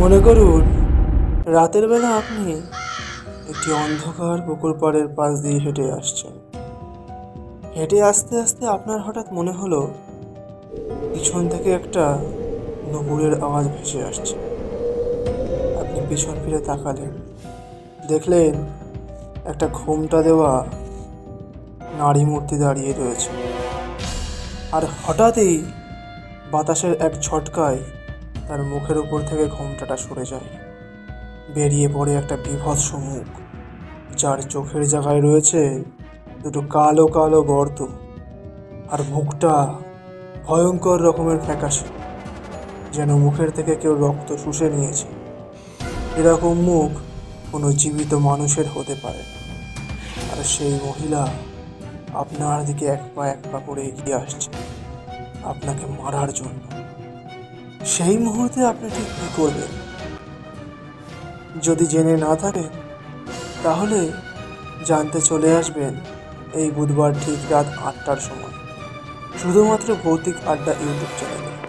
মনে করুন, রাতের বেলা আপনি একটি অন্ধকার পুকুর পাড়ের পাশ দিয়ে হেঁটে আসছেন। হেঁটে আসতে আসতে আপনার হঠাৎ মনে হলো, পিছন থেকে একটা নুপুরের আওয়াজ ভেসে আসছে। আপনি পিছন ফিরে তাকালেন। দেখলেন একটা ঘোমটা দেওয়া নারী মূর্তি দাঁড়িয়ে রয়েছে। আর হঠাৎই বাতাসের এক ঝটকায় তার মুখের উপর থেকে ঘোমটাটা সরে যায়। বেরিয়ে পড়ে একটা বিভৎস মুখ, যার চোখের জায়গায় রয়েছে দুটো কালো কালো গর্ত আর মুখটা ভয়ঙ্কর রকমের ফ্যাকাশে, যেন মুখের থেকে কেউ রক্ত শুষে নিয়েছে। এরকম মুখ কোনো জীবিত মানুষের হতে পারে। আর সেই মহিলা আপনার দিকে এক পা এক পা করে এগিয়ে আসছে, আপনাকে মারার জন্য। সেই মুহূর্তে আপনি ঠিক কী করবেন? যদি জেনে না থাকেন, তাহলে জানতে চলে আসবেন এই বুধবার ঠিক রাত আটটার সময়। শুধুমাত্র ভৌতিক আড্ডা ইউটিউব চ্যানেলে।